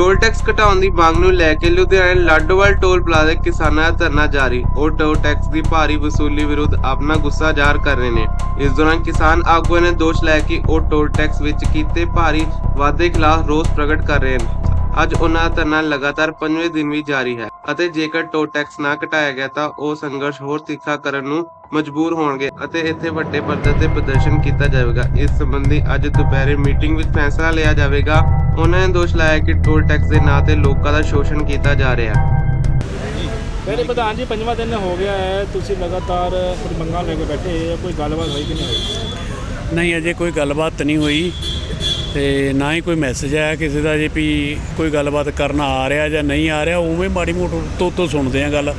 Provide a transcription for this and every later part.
Toll tax ਘਟਾਉਣ ਦੀ ਮੰਗ ਨੂੰ ਲੈ ਕੇ ਲੁਧਿਆਣਾ ਲਾਡੋਵਾਲ ਟੋਲ ਪਲਾਜ਼ਾ ਕਿਸਾਨਾਂ ਦਾ ਧਰਨਾ ਜਾਰੀ। ਉਹ ਟੋਲ ਟੈਕਸ ਦੀ ਭਾਰੀ ਵਸੂਲੀ ਵਿਰੁੱਧ ਆਪਣਾ ਗੁੱਸਾ ਜ਼ਾਹਰ ਕਰ ਰਹੇ ਨੇ। ਇਸ ਦੌਰਾਨ ਕਿਸਾਨ ਆਗੂਆਂ ਨੇ ਦੋਸ਼ ਲਾਇਆ ਕਿ ਉਹ ਟੋਲ ਟੈਕਸ ਵਿੱਚ ਕੀਤੇ ਭਾਰੀ ਵਾਧੇ ਖਿਲਾਫ ਰੋਸ ਪ੍ਰਗਟ ਕਰ ਰਹੇ ਨੇ। ਅੱਜ ਉਹਨਾਂ ਦਾ ਧਰਨਾ ਲਗਾਤਾਰ ਪੰਜਵੇਂ ਦਿਨ ਵੀ ਜਾਰੀ ਹੈ ਅਤੇ ਜੇਕਰ ਟੋਲ ਟੈਕਸ ਨਾ ਘਟਾਇਆ ਗਿਆ ਤਾਂ ਉਹ ਸੰਘਰਸ਼ ਹੋਰ ਤਿੱਖਾ ਕਰਨ ਨੂੰ ਮਜਬੂਰ ਹੋਣਗੇ ਅਤੇ ਇੱਥੇ ਵੱਡੇ ਪੱਧਰ ਤੇ ਪ੍ਰਦਰਸ਼ਨ ਕੀਤਾ ਜਾਵੇਗਾ। ਇਸ ਸੰਬੰਧੀ ਅੱਜ ਦੁਪਹਿਰੇ ਮੀਟਿੰਗ ਵਿੱਚ ਫੈਸਲਾ ਲਿਆ ਜਾਵੇਗਾ। ਉਹਨਾਂ ਨੇ ਦੋਸ਼ ਲਾਇਆ ਕਿ ਟੋਲ ਟੈਕਸ ਦੇ ਨਾਂ ਤੇ ਲੋਕਾਂ ਦਾ ਸ਼ੋਸ਼ਣ ਕੀਤਾ ਜਾ ਰਿਹਾ। ਹੈ ਮੇਰੇ ਪ੍ਰਧਾਨ ਜੀ ਪੰਜਵਾਂ ਦਿਨ ਹੋ ਗਿਆ ਹੈ। ਤੁਸੀਂ ਲਗਾਤਾਰ ਕੁਝ ਮੰਗਾਂ ਲੈ ਕੇ ਬੈਠੇ ਹੋ ਕੋਈ ਗੱਲਬਾਤ ਹੋਈ ਕਿ ਨਹੀਂ ਹੋਈ? ਨਹੀਂ ਅਜੇ ਕੋਈ ਗੱਲਬਾਤ ਤਾਂ ਨਹੀਂ ਹੋਈ ਤੇ ਨਾ ਹੀ ਕੋਈ ਮੈਸੇਜ ਆਇਆ ਕਿਸੇ ਦਾ ਜੇ ਵੀ ਕੋਈ ਗੱਲਬਾਤ ਕਰਨ ਆ ਰਿਹਾ ਜਾਂ ਨਹੀਂ ਆ ਰਿਹਾ ਉਵੇਂ ਮਾੜੀ ਮੋਟੋ ਤੋਂ ਤੋਂ ਸੁਣਦੇ ਆ ਗੱਲ।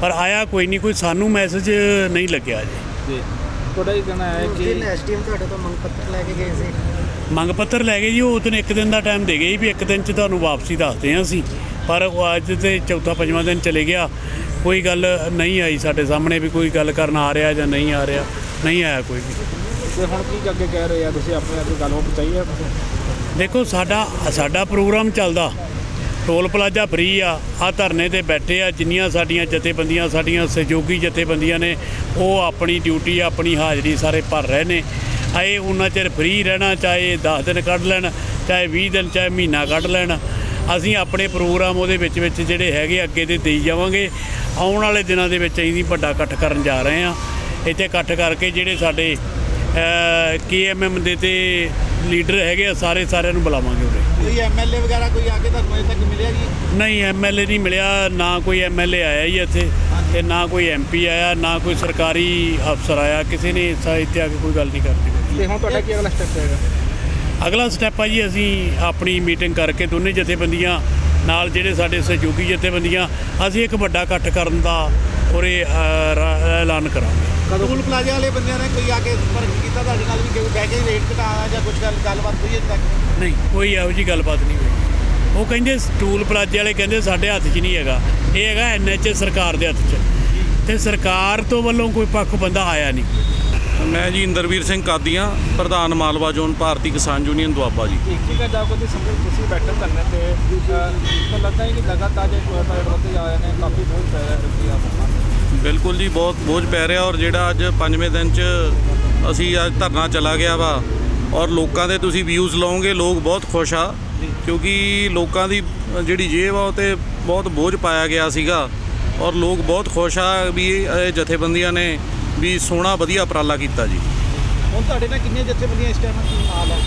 ਪਰ ਆਇਆ ਕੋਈ ਨਹੀਂ ਕੋਈ ਸਾਨੂੰ ਮੈਸੇਜ ਨਹੀਂ ਲੱਗਿਆ ਜੀ ਜੀ। ਤੁਹਾਡਾ ਇਹ ਕਹਿਣਾ ਹੈ ਕਿ ਐਸਡੀਐਮ ਤੁਹਾਡੇ ਤੋਂ ਮੰਗ ਪੱਤਰ ਲੈ ਕੇ ਗਏ ਸੀ। ਮੰਗ ਪੱਤਰ ਲੈ ਗਏ ਜੀ ਉਹ ਦਿਨ ਇੱਕ ਦਿਨ ਦਾ ਟਾਈਮ ਦੇ ਗਏ ਵੀ ਇੱਕ ਦਿਨ ਚ ਤੁਹਾਨੂੰ ਵਾਪਸੀ ਦੱਸਦੇ ਹਾਂ ਅਸੀਂ। ਪਰ ਉਹ ਅੱਜ ਤੇ ਚੌਥਾ ਪੰਜਵਾਂ ਦਿਨ ਚਲੇ ਗਿਆ। ਕੋਈ ਗੱਲ ਨਹੀਂ ਆਈ ਸਾਡੇ ਸਾਹਮਣੇ ਵੀ ਕੋਈ ਗੱਲ ਕਰਨ ਆ ਰਿਹਾ ਜਾਂ ਨਹੀਂ ਆ ਰਿਹਾ। ਨਹੀਂ ਆਇਆ ਕੋਈ ਵੀ। ਤੇ ਹੁਣ ਕੀ ਅੱਗੇ ਕਹਿ ਰਹੇ ਆ ਤੁਸੀਂ? ਆਪਣੇ ਆਪ ਨੂੰ ਗੱਲਬਾਤ ਪਹੁੰਚਾਈ ਤੁਸੀਂ? ਦੇਖੋ ਸਾਡਾ ਸਾਡਾ ਪ੍ਰੋਗਰਾਮ ਚੱਲਦਾ। ਟੋਲ ਪਲਾਜ਼ਾ ਫ੍ਰੀ ਆ। ਆ ਧਰਨੇ ਤੇ ਬੈਠੇ ਆ। ਜਿੰਨੀਆਂ ਸਾਡੀਆਂ ਜਥੇਬੰਦੀਆਂ ਸਾਡੀਆਂ ਸਹਿਯੋਗੀ ਜਥੇਬੰਦੀਆਂ ਨੇ ਉਹ ਆਪਣੀ ਡਿਊਟੀ ਆਪਣੀ ਹਾਜ਼ਰੀ ਸਾਰੇ ਭਰ ਰਹੇ ਨੇ। ਆਏ ਉਹਨਾਂ ਚਿਰ ਫ੍ਰੀ ਰਹਿਣਾ ਚਾਹੇ 10 ਦਿਨ ਕੱਢ ਲੈਣ ਚਾਹੇ 20 ਦਿਨ ਚਾਹੇ ਮਹੀਨਾ ਕੱਢ ਲੈਣ। ਅਸੀਂ ਆਪਣੇ ਪ੍ਰੋਗਰਾਮ ਉਹਦੇ ਵਿੱਚ ਵਿੱਚ ਜਿਹੜੇ ਹੈਗੇ ਅੱਗੇ ਤੇ ਦੇਈ ਜਾਵਾਂਗੇ। ਆਉਣ ਵਾਲੇ ਦਿਨਾਂ ਦੇ ਵਿੱਚ ਅਸੀਂ ਵੱਡਾ ਇਕੱਠ ਕਰਨ ਜਾ ਰਹੇ ਆ ਇੱਥੇ ਇਕੱਠ ਕਰਕੇ ਜਿਹੜੇ ਸਾਡੇ ਕੇਐਮਐਮ ਦੇ ਤੇ ਲੀਡਰ ਹੈਗੇ ਆ ਸਾਰੇ ਸਾਰਿਆਂ ਨੂੰ ਬੁਲਾਵਾਂਗੇ ਉਰੇ। ਕੋਈ ਐਮਐਲਏ ਵਗੈਰਾ ਕੋਈ ਆ ਕੇ ਤੁਹਾਨੂੰ ਅਜੇ ਤੱਕ ਮਿਲਿਆ ਜੀ? ਨਹੀਂ ਐਮਐਲਏ ਨਹੀਂ ਮਿਲਿਆ। ਨਾ ਕੋਈ ਐਮਐਲਏ ਆਇਆ ਹੀ ਇੱਥੇ ਤੇ ਨਾ ਕੋਈ ਐਮਪੀ ਆਇਆ ਨਾ ਕੋਈ ਸਰਕਾਰੀ ਅਫਸਰ ਆਇਆ। ਕਿਸੇ ਨੇ ਇੱਥੇ ਆ ਕੇ ਕੋਈ ਗੱਲ ਨਹੀਂ ਕਰਦੀ ਤੇ ਹੁਣ ਤੁਹਾਡਾ ਕੀ ਅਗਲਾ ਸਟੈਪ ਹੋਏਗਾ? ਅਗਲਾ ਸਟੈਪ ਆ ਜੀ ਅਸੀਂ ਆਪਣੀ ਮੀਟਿੰਗ ਕਰਕੇ ਦੋਨੇ ਜਥੇਬੰਦੀਆਂ ਨਾਲ ਜਿਹੜੇ ਸਾਡੇ ਸਹਿਯੋਗੀ ਜਥੇਬੰਦੀਆਂ ਅਸੀਂ ਇੱਕ ਵੱਡਾ ਇਕੱਠ ਕਰਨ ਦਾ ਉਰੇ ਐਲਾਨ ਕਰਾਂਗੇ। ਟੂਲ ਪਲਾਜ਼ਾ ਵਾਲੇ ਬੰਦਿਆਂ ਨੇ ਕੋਈ ਆ ਕੇ ਸੰਪਰਕ ਕੀਤਾ ਤੁਹਾਡੇ ਨਾਲ ਵੀ ਕਿ ਬਹਿ ਕੇ ਰੇਟ ਘਟਾਇਆ ਜਾਂ ਕੁਝ ਗੱਲ ਗੱਲਬਾਤ ਹੋਈ ਅਜੇ ਤੱਕ? ਨਹੀਂ ਕੋਈ ਇਹੋ ਜੀ ਗੱਲਬਾਤ ਨਹੀਂ ਹੋਈ। ਉਹ ਕਹਿੰਦੇ ਟੂਲ ਪਲਾਜ਼ੇ ਵਾਲੇ ਕਹਿੰਦੇ ਸਾਡੇ ਹੱਥ 'ਚ ਨਹੀਂ ਹੈਗਾ। ਇਹ ਹੈਗਾ ਐਨਐਚਏ ਸਰਕਾਰ ਦੇ ਹੱਥ 'ਚ। ਤੇ ਸਰਕਾਰ ਤੋਂ ਵੱਲੋਂ ਕੋਈ ਪੱਖ ਬੰਦਾ ਆਇਆ ਨਹੀਂ। ਮੈਂ ਜੀ ਇੰਦਰਵੀਰ ਸਿੰਘ ਕਾਦੀਆਂ ਪ੍ਰਧਾਨ ਮਾਲਵਾ ਜ਼ੋਨ ਭਾਰਤੀ ਕਿਸਾਨ ਯੂਨੀਅਨ ਦੁਆਬਾ ਜੀ। ਠੀਕ ਠੀਕ ਹੈ ਜਾਓ ਕਿ ਸਮਝ ਤੁਸੀਂ ਬੈਠੇ ਧਰਨੇ ਤੇ ਅਹ, ਤਾਂ ਲੱਗਦਾ ਹੈ ਕਿ ਲਗਾਤਾਰ ਜੇ ਟੋਲ ਪਲਾਜ਼ਾ ਵੱਧਦੇ ਜਾ ਰਹੇ ਨੇ ਕਾਫੀ ਬੋਝ ਪੈ ਰਿਹਾ ਹੈ। ਆਪ ਬਿਲਕੁਲ ਜੀ ਬਹੁਤ ਬੋਝ ਪੈ ਰਿਹਾ ਔਰ ਜਿਹੜਾ ਅੱਜ ਪੰਜਵੇਂ ਦਿਨ 'ਚ ਅਸੀਂ ਅੱਜ ਧਰਨਾ ਚਲਾ ਗਿਆ ਵਾ ਔਰ ਲੋਕਾਂ ਦੇ ਤੁਸੀਂ ਵਿਊਜ਼ ਲਓਗੇ ਲੋਕ ਬਹੁਤ ਖੁਸ਼ ਆ ਕਿਉਂਕਿ ਲੋਕਾਂ ਦੀ ਜਿਹੜੀ ਜੇਬ ਆ ਉਹ ਤੇ ਬਹੁਤ ਬੋਝ ਪਾਇਆ ਗਿਆ ਸੀਗਾ ਔਰ ਲੋਕ ਬਹੁਤ ਖੁਸ਼ ਆ ਵੀ ਇਹ ਜਥੇਬੰਦੀਆਂ ਨੇ ਵੀ ਸੋਹਣਾ ਵਧੀਆ ਉਪਰਾਲਾ ਕੀਤਾ ਜੀ। ਹੁਣ ਤੁਹਾਡੇ ਨਾਲ ਕਿੰਨੀਆਂ ਜਥੇਬੰਦੀਆਂ ਇਸ ਟਾਈਮ ਕੀ ਹਾਲ ਹੈ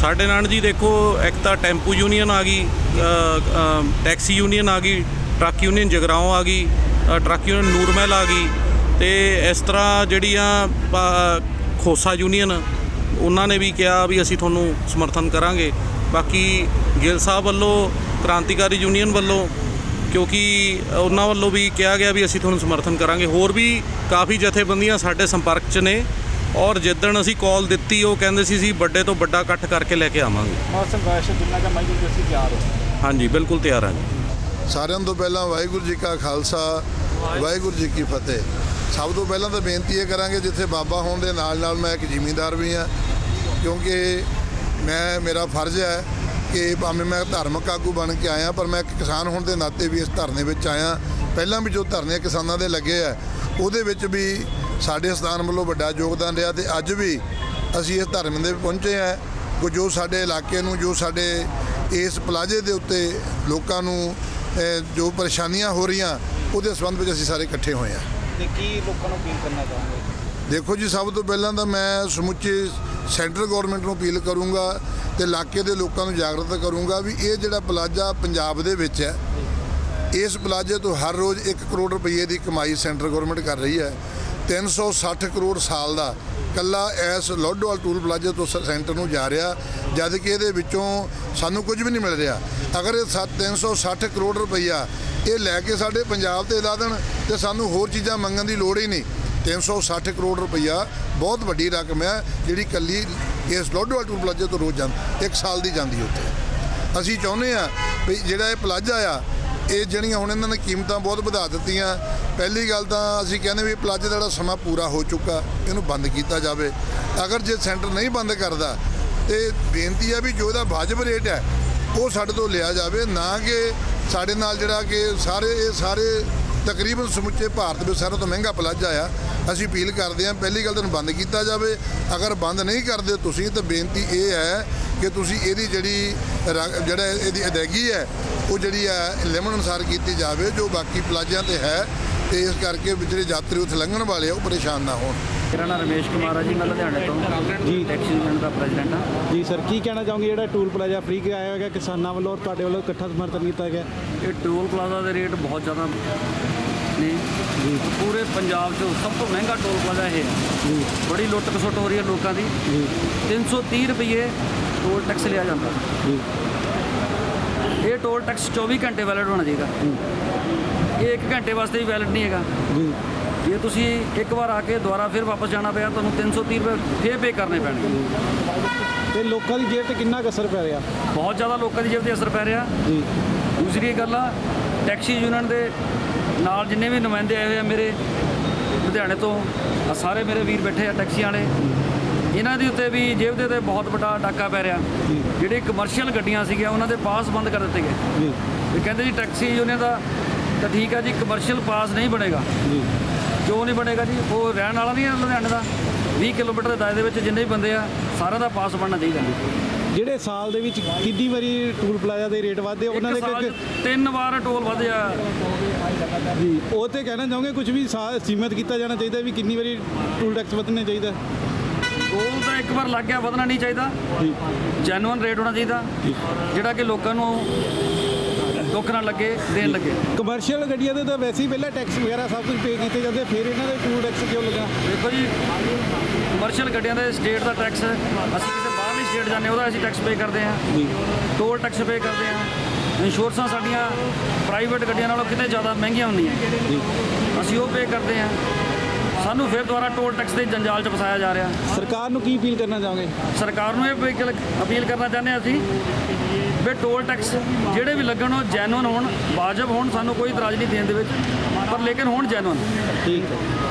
ਸਾਡੇ ਨਾਲ ਜੀ ਦੇਖੋ ਇੱਕ ਤਾਂ ਟੈਂਪੂ ਯੂਨੀਅਨ ਆ ਗਈ ਟੈਕਸੀ ਯੂਨੀਅਨ ਆ ਗਈ ਟਰੱਕ ਯੂਨੀਅਨ ਜਗਰਾਓਂ ਆ ਗਈ ਟਰੱਕ ਯੂਨੀਅਨ ਨੂਰਮਹਿਲ ਆ ਗਈ ਤੇ ਇਸ ਤਰ੍ਹਾਂ ਜਿਹੜੀਆਂ ਖੋਸਾ ਯੂਨੀਅਨ ਉਹਨਾਂ ਨੇ ਵੀ ਕਿਹਾ ਵੀ ਅਸੀਂ ਤੁਹਾਨੂੰ ਸਮਰਥਨ ਕਰਾਂਗੇ। ਬਾਕੀ ਗਿੱਲ ਸਾਹਿਬ ਵੱਲੋਂ ਕ੍ਰਾਂਤੀਕਾਰੀ ਯੂਨੀਅਨ ਵੱਲੋਂ ਕਿਉਂਕਿ ਉਹਨਾਂ ਵੱਲੋਂ ਵੀ ਕਿਹਾ ਗਿਆ ਵੀ ਅਸੀਂ ਤੁਹਾਨੂੰ ਸਮਰਥਨ ਕਰਾਂਗੇ। ਹੋਰ ਵੀ ਕਾਫੀ ਜਥੇਬੰਦੀਆਂ ਸਾਡੇ ਸੰਪਰਕ 'ਚ ਨੇ ਔਰ ਜਿੱਦਣ ਅਸੀਂ ਕਾਲ ਦਿੱਤੀ ਉਹ ਕਹਿੰਦੇ ਸੀ ਅਸੀਂ ਵੱਡੇ ਤੋਂ ਵੱਡਾ ਇਕੱਠ ਕਰਕੇ ਲੈ ਕੇ ਆਵਾਂਗੇ। ਔਰ ਸੰਘਰਸ਼ ਜਿੰਨਾ ਕਿ ਮਾਈ ਤੁਸੀਂ ਤਿਆਰ ਹੋ। ਹਾਂਜੀ ਬਿਲਕੁਲ ਤਿਆਰ ਹਾਂ ਜੀ। ਸਾਰਿਆਂ ਤੋਂ ਪਹਿਲਾਂ ਵਾਹਿਗੁਰੂ ਜੀ ਕਾ ਖਾਲਸਾ ਵਾਹਿਗੁਰੂ ਜੀ ਕੀ ਫਤਿਹ। ਸਭ ਤੋਂ ਪਹਿਲਾਂ ਤਾਂ ਬੇਨਤੀ ਇਹ ਕਰਾਂਗੇ ਜਿੱਥੇ ਬਾਬਾ ਹੋਣ ਦੇ ਨਾਲ ਨਾਲ ਮੈਂ ਇੱਕ ਜ਼ਿਮੀਂਦਾਰ ਵੀ ਹਾਂ। ਕਿਉਂਕਿ ਮੈਂ ਮੇਰਾ ਫਰਜ਼ ਹੈ ਕਿ ਭਾਵੇਂ ਮੈਂ ਧਾਰਮਿਕ ਆਗੂ ਬਣ ਕੇ ਆਇਆ ਪਰ ਮੈਂ ਇੱਕ ਕਿਸਾਨ ਹੋਣ ਦੇ ਨਾਤੇ ਵੀ ਇਸ ਧਰਨੇ ਵਿੱਚ ਆਇਆ। ਪਹਿਲਾਂ ਵੀ ਜੋ ਧਰਨੇ ਕਿਸਾਨਾਂ ਦੇ ਲੱਗੇ ਆ ਉਹਦੇ ਵਿੱਚ ਵੀ ਸਾਡੇ ਸਥਾਨ ਵੱਲੋਂ ਵੱਡਾ ਯੋਗਦਾਨ ਰਿਹਾ ਤੇ ਅੱਜ ਵੀ ਅਸੀਂ ਇਸ ਧਰਨੇ ਦੇ ਪਹੁੰਚੇ ਆ। ਕੋ ਜੋ ਸਾਡੇ ਇਲਾਕੇ ਨੂੰ ਜੋ ਸਾਡੇ ਇਸ ਪਲਾਜ਼ੇ ਦੇ ਉੱਤੇ ਲੋਕਾਂ ਨੂੰ ਜੋ ਪਰੇਸ਼ਾਨੀਆਂ ਹੋ ਰਹੀਆਂ ਉਹਦੇ ਸੰਬੰਧ ਵਿੱਚ ਅਸੀਂ ਸਾਰੇ ਇਕੱਠੇ ਹੋਏ ਆ। ਤੇ ਕੀ ਲੋਕਾਂ ਨੂੰ ਅਪੀਲ ਕਰਨਾ ਚਾਹੁੰਦੇ ਦੇਖੋ ਜੀ ਸਭ ਤੋਂ ਪਹਿਲਾਂ ਤਾਂ ਮੈਂ ਸਮੁੱਚੇ ਸੈਂਟਰ ਗਵਰਨਮੈਂਟ ਨੂੰ ਅਪੀਲ ਕਰੂੰਗਾ ਤੇ ਇਲਾਕੇ ਦੇ ਲੋਕਾਂ ਨੂੰ ਜਾਗਰਤ ਕਰੂੰਗਾ ਵੀ ਇਹ ਜਿਹੜਾ ਪਲਾਜ਼ਾ ਪੰਜਾਬ ਦੇ ਵਿੱਚ ਹੈ, ਇਸ ਪਲਾਜ਼ੇ ਤੋਂ ਹਰ ਰੋਜ਼ 1 ਕਰੋੜ ਰੁਪਏ ਦੀ ਕਮਾਈ ਸੈਂਟਰ ਗਵਰਨਮੈਂਟ ਕਰ ਰਹੀ ਹੈ। 360 ਕਰੋੜ ਸਾਲ ਦਾ ਕੱਲਾ ਐਸ ਲੋਡੋਵਾਲ ਟੂਲ ਪਲਾਜ਼ੇ ਤੋਂ ਸ- ਸੈਂਟਰ ਨੂੰ ਜਾ ਰਿਹਾ, ਜਦ ਕਿ ਇਹਦੇ ਵਿੱਚੋਂ ਸਾਨੂੰ ਕੁਝ ਵੀ ਨਹੀਂ ਮਿਲ ਰਿਹਾ। ਅਗਰ ਇਹ ਸੱਤ- 360 ਕਰੋੜ ਰੁਪਈਆ ਇਹ ਲੈ ਕੇ ਸਾਡੇ ਪੰਜਾਬ ਤੇ ਲਾ ਦੇਣ, ਤੇ ਸਾਨੂੰ ਹੋਰ ਚੀਜ਼ਾਂ ਮੰਗਣ ਦੀ ਲੋੜ ਹੀ ਨਹੀਂ। 360 ਕਰੋੜ ਰੁਪਈਆ ਬਹੁਤ ਵੱਡੀ ਰਕਮ ਹੈ, ਜਿਹੜੀ ਕੱਲੀ ਇਸ ਲੋਡੋਵਾਲ ਟੂਲ ਪਲਾਜ਼ੇ ਤੋਂ ਰੋਜ਼ ਜਾਂਦੀ ਇੱਕ ਸਾਲ ਦੀ ਜਾਂਦੀ ਉੱਥੇ। ਅਸੀਂ ਚਾਹੁੰਦੇ ਆ ਵੀ ਜਿਹੜਾ ਇਹ ਪਲਾਜ਼ਾ ਆ ਇਹ ਜਿਹੜੀਆਂ ਹੁਣ ਇਹਨਾਂ ਨੇ ਕੀਮਤਾਂ ਬਹੁਤ ਵਧਾ ਦਿੱਤੀਆਂ। ਪਹਿਲੀ ਗੱਲ ਤਾਂ ਅਸੀਂ ਕਹਿੰਦੇ ਵੀ ਪਲਾਜ਼ੇ ਦਾ ਜਿਹੜਾ ਸਮਾਂ ਪੂਰਾ ਹੋ ਚੁੱਕਾ, ਇਹਨੂੰ ਬੰਦ ਕੀਤਾ ਜਾਵੇ। ਅਗਰ ਜੇ ਸੈਂਟਰ ਨਹੀਂ ਬੰਦ ਕਰਦਾ, ਤੇ ਬੇਨਤੀ ਹੈ ਵੀ ਜੋ ਇਹਦਾ ਵਾਜਬ ਰੇਟ ਹੈ, ਉਹ ਸਾਡੇ ਤੋਂ ਲਿਆ ਜਾਵੇ, ਨਾ ਕਿ ਸਾਡੇ ਨਾਲ ਜਿਹੜਾ ਕਿ ਸਾਰੇ, ਇਹ ਸਾਰੇ ਤਕਰੀਬਨ ਸਮੁੱਚੇ ਭਾਰਤ ਵਿੱਚ ਸਾਰਿਆਂ ਤੋਂ ਮਹਿੰਗਾ ਪਲਾਜ਼ਾ ਆ ਅਸੀਂ ਅਪੀਲ ਕਰਦੇ ਹਾਂ, ਪਹਿਲੀ ਗੱਲ ਤੁਹਾਨੂੰ ਬੰਦ ਕੀਤਾ ਜਾਵੇ। ਅਗਰ ਬੰਦ ਨਹੀਂ ਕਰਦੇ ਤੁਸੀਂ, ਤਾਂ ਬੇਨਤੀ ਇਹ ਹੈ ਕਿ ਤੁਸੀਂ ਇਹਦੀ ਜਿਹੜੀ ਰ- ਜਿਹੜਾ ਇਹਦੀ ਅਦਾਇਗੀ ਹੈ, ਉਹ ਜਿਹੜੀ ਹੈ ਲਿਮਟ ਅਨੁਸਾਰ ਕੀਤੀ ਜਾਵੇ। ਜੋ ਬਾਕੀ ਪਲਾਜ਼ਿਆਂ ਤੇ ਹੈ, ਤੇ ਇਸ ਕਰਕੇ ਜਿਹੜੇ ਯਾਤਰੀ ਉੱਥੇ ਲੰਘਣ ਵਾਲੇ ਆ, ਉਹ ਪਰੇਸ਼ਾਨ ਨਾ ਹੋਣ। ਮੇਰਾ ਨਾਮ ਰਮੇਸ਼ ਕੁਮਾਰ ਹੈ ਜੀ ਮੈਂ ਲੁਧਿਆਣੇ ਤੋਂ। ਜੀ। ਟੈਕਸੀ ਯੂਨੀਅਨ ਦਾ ਪ੍ਰੈਜ਼ੀਡੈਂਟ ਹਾਂ ਜੀ ਸਰ ਕੀ ਕਹਿਣਾ ਚਾਹੋਗੇ? ਜਿਹੜਾ ਟੂਲ ਪਲਾਜ਼ਾ ਫ੍ਰੀ ਕਰਾਇਆ ਹੋਇਆ ਕਿਸਾਨਾਂ ਵੱਲੋਂ ਔਰ ਤੁਹਾਡੇ ਵੱਲੋਂ ਇਕੱਠਾ ਸਮਰਥਨ ਕੀਤਾ ਗਿਆ? ਇਹ ਟੋਲ ਪਲਾਜ਼ਾ ਦੇ ਰੇਟ ਬਹੁਤ ਜ਼ਿਆਦਾ ਨੇ। ਜੀ। ਪੂਰੇ ਪੰਜਾਬ 'ਚ ਸਭ ਤੋਂ ਮਹਿੰਗਾ ਟੋਲ ਪਲਾਜ਼ਾ ਇਹ ਹੈ। ਜੀ। ਬੜੀ ਲੁੱਟ ਖਸੁੱਟ ਹੋ ਰਹੀ ਹੈ ਲੋਕਾਂ ਦੀ। ਜੀ। 330 ਰੁਪਏ ਟੋਲ ਟੈਕਸ ਲਿਆ ਜਾਂਦਾ। ਜੀ। ਇਹ ਟੋਲ ਟੈਕਸ 24 ਘੰਟੇ ਵੈਲਿਡ ਹੋਣਾ ਚਾਹੀਦਾ। ਇਹ 1 ਘੰਟੇ ਵਾਸਤੇ ਵੀ ਵੈਲਿਡ ਨਹੀਂ ਹੈਗਾ। ਜੀ। ਜੇ ਤੁਸੀਂ ਇੱਕ ਵਾਰ ਆ ਕੇ ਦੁਬਾਰਾ ਫਿਰ ਵਾਪਸ ਜਾਣਾ ਪਿਆ ਤੁਹਾਨੂੰ 330 ਰੁਪਏ ਫੇਰ ਪੇ ਕਰਨੇ ਪੈਣਗੇ। ਤੇ ਲੋਕਾਂ ਦੀ ਜੇਬ ਤੇ ਕਿੰਨਾ ਕੁ ਅਸਰ ਪੈ ਰਿਹਾ? ਬਹੁਤ ਜ਼ਿਆਦਾ ਲੋਕਾਂ ਦੀ ਜੇਬ ਤੇ ਅਸਰ ਪੈ ਰਿਹਾ। ਜੀ। ਦੂਸਰੀ ਗੱਲ ਆ ਟੈਕਸੀ ਯੂਨੀਅਨ ਦੇ ਨਾਲ ਜਿੰਨੇ ਵੀ ਨੁਮਾਇੰਦੇ ਆਏ ਹੋਏ ਆ ਮੇਰੇ ਲੁਧਿਆਣੇ ਤੋਂ ਆ ਸਾਰੇ ਮੇਰੇ ਵੀਰ ਬੈਠੇ ਆ ਟੈਕਸੀਆਂ ਵਾਲੇ। ਇਹਨਾਂ ਦੇ ਉੱਤੇ ਵੀ ਜੇਬ ਦੇ ਤੇ ਬਹੁਤ ਵੱਡਾ ਡਾਕਾ ਪੈ ਰਿਹਾ। ਜਿਹੜੇ ਕਮਰਸ਼ੀਅਲ ਗੱਡੀਆਂ ਸੀਗੀਆਂ ਉਹਨਾਂ ਦੇ ਪਾਸ ਬੰਦ ਕਰ ਦਿੱਤੇ ਗਏ। ਜੀ। ਇਹ ਕਹਿੰਦੇ ਜੀ ਟੈਕਸੀ ਯੂਨੀਅਨ ਦਾ ਤਾਂ ਠੀਕ ਆ ਜੀ ਕਮਰਸ਼ੀਅਲ ਪਾਸ ਨਹੀਂ ਬਣੇਗਾ। ਜੀ। ਕਿਉਂ ਨਹੀਂ ਬਣੇਗਾ ਜੀ ਉਹ ਰਹਿਣ ਵਾਲਾ ਨਹੀਂ ਹੈ ਲੁਧਿਆਣੇ ਦਾ। 20 ਕਿਲੋਮੀਟਰ ਦੇ ਦਾਇਰੇ ਦੇ ਵਿੱਚ ਜਿੰਨੇ ਵੀ ਬੰਦੇ ਆ ਸਾਰਿਆਂ ਦਾ ਪਾਸ ਬਣਨਾ ਚਾਹੀਦਾ ਜਿਹੜੇ ਸਾਲ ਦੇ ਵਿੱਚ ਕਿੰਨੀ ਵਾਰੀ ਟੂਲ ਪਲਾਜ਼ਾ ਦੇ ਰੇਟ ਵਧਦੇ ਉਹਨਾਂ ਇੱਕ ਦੇ ਸਾਲ ਕਿ- 'ਚ ਤਿੰਨ ਵਾਰ ਟੋਲ ਵਧਿਆ ਜੀ। ਉਹ ਤੇ ਕਹਿਣਾ ਚਾਹੋਗੇ ਕੁਝ ਵੀ ਸਾ- ਸੀਮਿਤ ਕੀਤਾ ਜਾਣਾ ਚਾਹੀਦਾ ਵੀ ਕਿੰਨੀ ਵਾਰੀ ਟੂਲ ਟੈਕਸ ਵਧਣੇ ਚਾਹੀਦਾ? ਗੋਲ ਤਾਂ ਇੱਕ ਵਾਰ ਲੱਗ ਗਿਆ ਵਧਣਾ ਨਹੀਂ ਚਾਹੀਦਾ। ਜੀ। ਜੈਨੂਅਨ ਰੇਟ ਹੋਣਾ ਚਾਹੀਦਾ। ਜਿਹੜਾ ਕਿ ਲੋਕਾਂ ਨੂੰ ਦੁੱਖ ਨਾ ਲੱਗੇ ਦੇਣ ਲੱਗੇ। ਕਮਰਸ਼ੀਅਲ ਗੱਡੀਆਂ ਦੇ ਤਾਂ ਵੈਸੇ ਹੀ ਪਹਿਲਾਂ ਟੈਕਸ ਵਗੈਰਾ ਸਭ ਕੁਝ ਪੇ ਕੀਤੇ ਜਾਂਦੇ ਆ, ਫਿਰ ਇਹਨਾਂ ਦੇ ਟੂਲ ਟੈਕਸ ਕਿਉਂ ਲੱਗਾ? ਦੇਖੋ ਜੀ ਕਮਰਸ਼ੀਅਲ ਗੱਡੀਆਂ ਦੇ ਸਟੇਟ ਦਾ ਟੈਕਸ ਅਸੀਂ ਕਿਸੇ ਬਾਹਰਲੀ ਸਟੇਟ ਜਾਂਦੇ ਉਹਦਾ ਅਸੀਂ ਟੈਕਸ ਪੇ ਕਰਦੇ ਹਾਂ। ਟੋਲ ਟੈਕਸ ਪੇ ਕਰਦੇ ਹਾਂ। ਇੰਸ਼ੋਰੈਂਸਾਂ ਸਾਡੀਆਂ ਪ੍ਰਾਈਵੇਟ ਗੱਡੀਆਂ ਨਾਲੋਂ ਕਿਤੇ ਜ਼ਿਆਦਾ ਮਹਿੰਗੀਆਂ ਹੁੰਦੀਆਂ। ਅਸੀਂ ਉਹ ਪੇ ਕਰਦੇ ਹਾਂ। ਸਾਨੂੰ ਫਿਰ ਦੁਬਾਰਾ ਟੋਲ ਟੈਕਸ ਦੇ ਜੰਜਾਲ 'ਚ ਫਸਾਇਆ ਜਾ ਰਿਹਾ। ਸਰਕਾਰ ਨੂੰ ਕੀ ਅਪੀਲ ਕਰਨਾ ਚਾਹੋਗੇ? ਸਰਕਾਰ ਨੂੰ ਇਹ ਅਪੀਲ- ਕਰਨਾ ਚਾਹੁੰਦੇ ਹਾਂ ਅਸੀਂ ਵੀ ਟੋਲ ਟੈਕਸ ਜਿਹੜੇ ਵੀ ਲੱਗਣ ਉਹ ਜੈਨੂਅਨ ਹੋਣ, ਵਾਜਬ ਹੋਣ, ਸਾਨੂੰ ਕੋਈ ਇਤਰਾਜ਼ ਨਹੀਂ ਦੇਣ ਦੇ ਵਿੱਚ। ਪਰ ਲੇਕਿਨ ਹੋਣ ਜੈਨੂਅਨ ਠੀਕ ਹੈ।